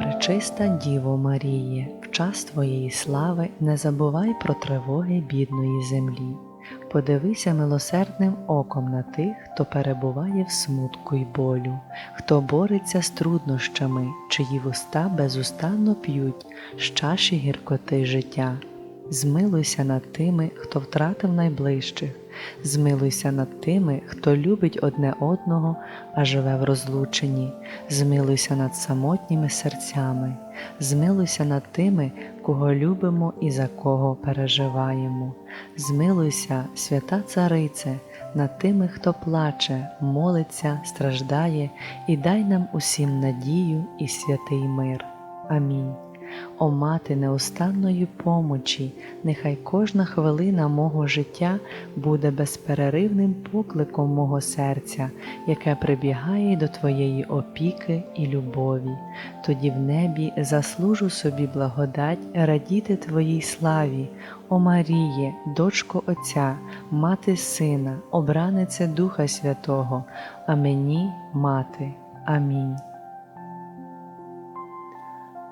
Пречиста Діво Маріє, в час Твоєї слави не забувай про тривоги бідної землі. Подивися милосердним оком на тих, хто перебуває в смутку й болю, хто бореться з труднощами, чиї вуста безустанно п'ють з чаші гіркоти життя. Змилуйся над тими, хто втратив найближчих, змилуйся над тими, хто любить одне одного, а живе в розлученні, змилуйся над самотніми серцями, змилуйся над тими, кого любимо і за кого переживаємо. Змилуйся, свята Царице, над тими, хто плаче, молиться, страждає, і дай нам усім надію і святий мир. Амінь. О мати неустанної помочі, нехай кожна хвилина мого життя буде безперервним покликом мого серця, яке прибігає до Твоєї опіки і любові. Тоді в небі заслужу собі благодать радіти Твоїй славі, о Маріє, дочко Отця, мати Сина, обранице Духа Святого, а мені, мати. Амінь.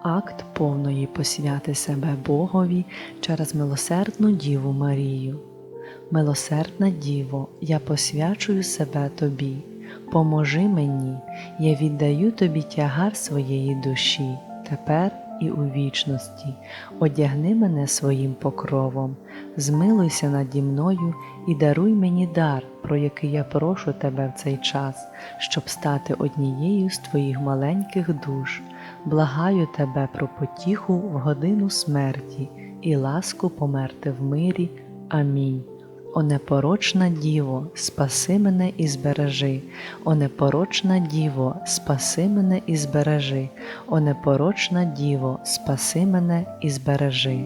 Акт повної посвяти себе Богові через милосердну Діву Марію. Милосердна Діво, я посвячую себе Тобі, поможи мені, я віддаю Тобі тягар своєї душі, тепер і у вічності, одягни мене своїм покровом, змилуйся наді мною і даруй мені дар, про який я прошу Тебе в цей час, щоб стати однією з Твоїх маленьких душ. Благаю Тебе про потіху в годину смерті і ласку померти в мирі. Амінь. О непорочна Діво, спаси мене і збережи, о непорочна Діво, спаси мене і збережи, о непорочна Діво, спаси мене і збережи.